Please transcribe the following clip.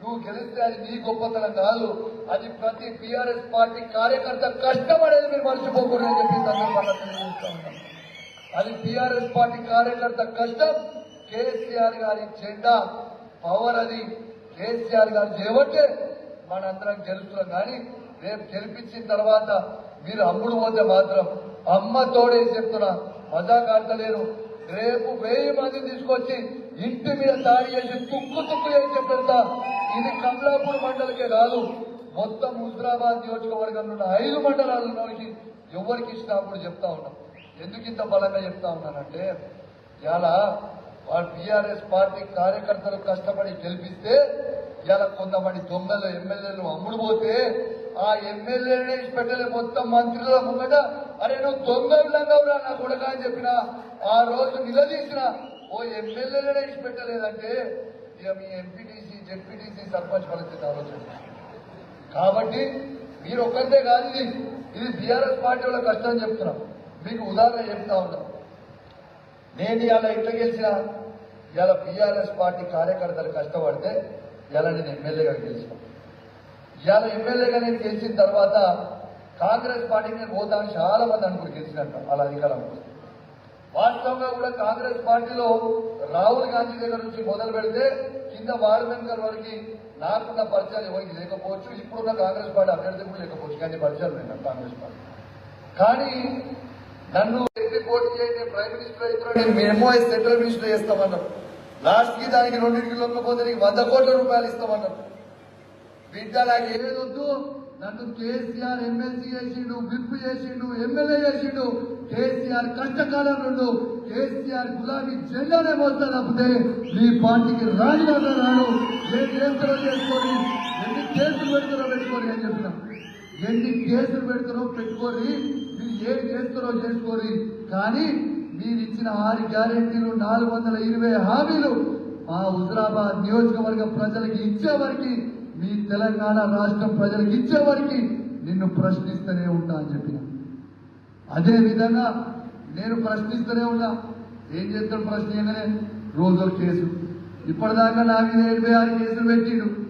నువ్వు గెలిస్తే అది నీ గొప్పతనం కాదు. అది ప్రతి టీఆర్ఎస్ పార్టీ కార్యకర్త కష్టం అనేది మీరు మర్చిపోకూడదు అని చెప్పి సందర్భంగా అది టీఆర్ఎస్ పార్టీ కార్యకర్త కష్టం. కేసీఆర్ గారి జెండా పవర్ అది. కేసీఆర్ గారు చేయబట్టే మనందరం గెలుస్తున్నాం. కానీ రేపు గెలిపించిన తర్వాత మీరు అమ్ముడు పోతే మాత్రం అమ్మ తోడే చెప్తున్నా? మజాక్ ఆడతలేరు. రేపు వెయ్యి మంది తీసుకొచ్చి ఇంటి మీద దాడి చేసి తుక్కు తుక్కు చేసి చెప్పేస్తా. ఇది కమలాపూర్ మండలికే కాదు మొత్తం హుజరాబాద్ నియోజకవర్గంలో ఉన్న ఐదు మండలాలలోకి ఎవరికి ఇచ్చినా కూడా చెప్తా ఉన్నాం. ఎందుకు ఇంత బలంగా చెప్తా ఉన్నానంటే ఇలా వాళ్ళు టీఆర్ఎస్ పార్టీ కార్యకర్తలు కష్టపడి గెలిపిస్తే ఇలా కొంతమంది దొంగలు ఎమ్మెల్యేలు అమ్ముడు పోతే ఆ ఎమ్మెల్యేనే పెట్టలే మొత్తం మంత్రుల ముంగట. అరే నువ్వు దొంగ విధంగా ఉన్నా నా కొడుక అని చెప్పిన ఆ రోజు నిలదీసిన ఓ ఎమ్మెల్యేలనే పెట్టలేదంటే ఇక మీ ఎంపీటీసీ జెడ్పీటీసీ సర్పంచ్ పరిస్థితి ఆలోచన. కాబట్టి మీరు ఒక్కరితే కాదు ఇది ఇది బీఆర్ఎస్ పార్టీ వాళ్ళ కష్టం చెప్తున్నాం. మీకు ఉదాహరణ చెప్తా ఉన్నాం. నేను ఇలా ఇట్లా గెలిచిన ఇలా బీఆర్ఎస్ పార్టీ కార్యకర్తలు కష్టపడితే ఇలా నేను ఎమ్మెల్యేగా గెలిచిన ఇవాళ ఎమ్మెల్యేగా నేను గెలిచిన తర్వాత కాంగ్రెస్ పార్టీకి నేను పోతాను చాలా మంది అనుకుని గెలిచినట్టు అలా అధికారం వస్తే. వాస్తవంగా కూడా కాంగ్రెస్ పార్టీలో రాహుల్ గాంధీ దగ్గర నుంచి మొదలు పెడితే కింద వార్డు వరకు నాకున్న పరిచయాలు ఎవరికి లేకపోవచ్చు ఇప్పుడున్న కాంగ్రెస్ పార్టీ అభ్యర్థి కూడా లేకపోవచ్చు. కానీ పరిచయాలు లేదు కాంగ్రెస్ పార్టీ కానీ నన్ను ఎక్కి పోటీ చేయండి ప్రైమ్ మినిస్టర్ అయితే మేము సెంట్రల్ మినిస్టర్ చేస్తామన్నారు. లాస్ట్కి దానికి రెండింటికి లొంగపోతే నీకు వంద కోట్ల రూపాయలు ఇస్తామన్నారు. బిడ్డ నాకు ఏది వద్దు నన్ను కేసీఆర్ ఎమ్మెల్సీ చేసిండు విప్ చేసిండు ఎమ్మెల్యే చేసిండు కేసీఆర్ కష్టకాలం నుండు కేసీఆర్ గులాబీ జెండానే మోస్తా తప్పితే మీ పార్టీకి రాజీనామా రాడు ఏ కేసులో చేసుకొని ఎన్ని కేసులు పెడతారో పెట్టుకొని అని చెప్పిన ఎన్ని కేసులు పెడతారో పెట్టుకొని మీరు ఏం చేస్తారో చేసుకోరి కానీ మీరు ఇచ్చిన ఆరు గ్యారెంటీలు నాలుగు వందల ఇరవై హామీలు మా హుజరాబాద్ నియోజకవర్గ ప్రజలకి ఇచ్చేవారికి మీ తెలంగాణ రాష్ట్రం ప్రజలకు ఇచ్చేవారికి నిన్ను ప్రశ్నిస్తూనే ఉంటా అని చెప్పిన. అదే విధంగా నేను ప్రశ్నిస్తూనే ఉన్నా. ఏం చేస్తాడు ప్రశ్నించగానే రోజు ఒక కేసు. ఇప్పటిదాకా నా మీద ఎనభై ఆరు కేసులు పెట్టిండు.